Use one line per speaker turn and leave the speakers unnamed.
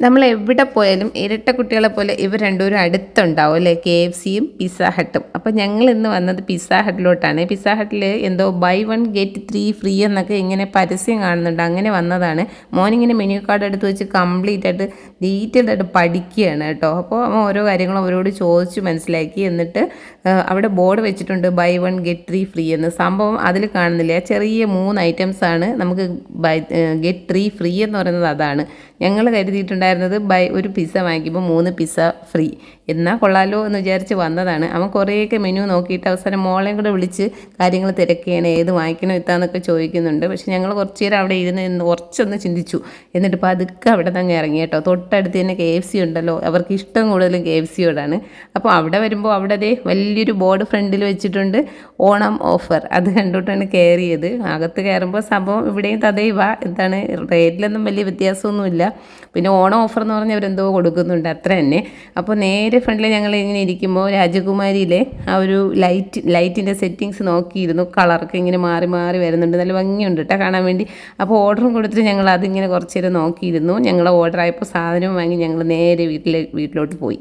നമ്മൾ എവിടെ പോയാലും ഇരട്ട കുട്ടികളെ പോലെ ഇവർ രണ്ടുപേരും അടുത്തുണ്ടാവും അല്ലേ? കെ എഫ് സിയും പിസ്സ ഹട്ടും അപ്പോൾ ഞങ്ങൾ ഇന്ന് വന്നത് പിസ്സ ഹട്ടിലോട്ടാണ് പിസ്സ ഹട്ടിൽ എന്തോ buy one get three free എന്നൊക്കെ ഇങ്ങനെ പരസ്യം കാണുന്നുണ്ട്. അങ്ങനെ വന്നതാണ്. മോനിങ്ങനെ മെനു കാർഡ് എടുത്ത് വെച്ച് കംപ്ലീറ്റ് ആയിട്ട് ഡീറ്റെയിൽഡ് ആയിട്ട് പഠിക്കുകയാണ് കേട്ടോ. അപ്പോൾ ഓരോ കാര്യങ്ങളും അവരോട് ചോദിച്ച് മനസ്സിലാക്കി എന്നിട്ട് അവിടെ ബോർഡ് വെച്ചിട്ടുണ്ട് buy one get three free എന്ന്. സംഭവം അതിൽ കാണുന്നില്ല. ചെറിയ മൂന്ന് ഐറ്റംസ് ആണ് നമുക്ക് ബൈ ഗെറ്റ് ത്രീ ഫ്രീ എന്ന് പറയുന്നത് അതാണ്. ഞങ്ങൾ കരുതിയിട്ടുണ്ടായിരുന്നത് ബൈ ഒരു പിസ്സ വാങ്ങിക്കുമ്പോൾ മൂന്ന് പിസ്സ ഫ്രീ. എന്നാൽ കൊള്ളാലോ എന്ന് വിചാരിച്ച് വന്നതാണ്. അവൻ കുറേയൊക്കെ മെനു നോക്കിയിട്ട് അവസാനം മോളെയും കൂടെ വിളിച്ച് കാര്യങ്ങൾ തിരക്കുകയാണ് ഏത് വാങ്ങിക്കണോ എത്താന്നൊക്കെ ചോദിക്കുന്നുണ്ട്. പക്ഷേ ഞങ്ങൾ കുറച്ച് നേരം അവിടെ ഇരുന്ന് കുറച്ചൊന്ന് ചിന്തിച്ചു. എന്നിട്ട് പതുക്കെ അവിടെ തന്നെ ഇറങ്ങി കേട്ടോ. തൊട്ടടുത്ത് തന്നെ കെ എഫ് സി ഉണ്ടല്ലോ. അവർക്ക് ഇഷ്ടം കൂടുതലും കെ എഫ് സിയോടാണ് അപ്പോൾ അവിടെ വരുമ്പോൾ അവിടെ ദേ വലിയൊരു ബോർഡ് ഫ്രണ്ടിൽ വെച്ചിട്ടുണ്ട് ഓണം ഓഫർ അത് കണ്ടിട്ടാണ് കയറിയത് അകത്ത് കയറുമ്പോൾ സംഭവം ഇവിടെയും തതൈവ എന്താണ് റേറ്റിലൊന്നും വലിയ വ്യത്യാസമൊന്നുമില്ല. പിന്നെ ഓണം ഓഫർ എന്ന് പറഞ്ഞാൽ അവരെന്തോ കൊടുക്കുന്നുണ്ട്. അത്ര തന്നെ. അപ്പോൾ നേരെ ഫ്രണ്ടിൽ ഞങ്ങൾ ഇങ്ങനെ ഇരിക്കുമ്പോൾ രാജകുമാരിയിലെ ആ ഒരു ലൈറ്റ് ലൈറ്റിന്റെ സെറ്റിങ്സ് നോക്കിയിരുന്നു. കളറൊക്കെ ഇങ്ങനെ മാറി മാറി വരുന്നുണ്ട്. നല്ല ഭംഗിയുണ്ട് കേട്ടോ കാണാൻ വേണ്ടി. അപ്പോൾ ഓർഡറും കൊടുത്തിട്ട് ഞങ്ങൾ അതിങ്ങനെ കുറച്ച് നേരം നോക്കിയിരുന്നു. ഞങ്ങൾ ഓർഡർ ആയപ്പോൾ സാധനവും വാങ്ങി ഞങ്ങൾ നേരെ വീട്ടിലെ വീട്ടിലോട്ട് പോയി.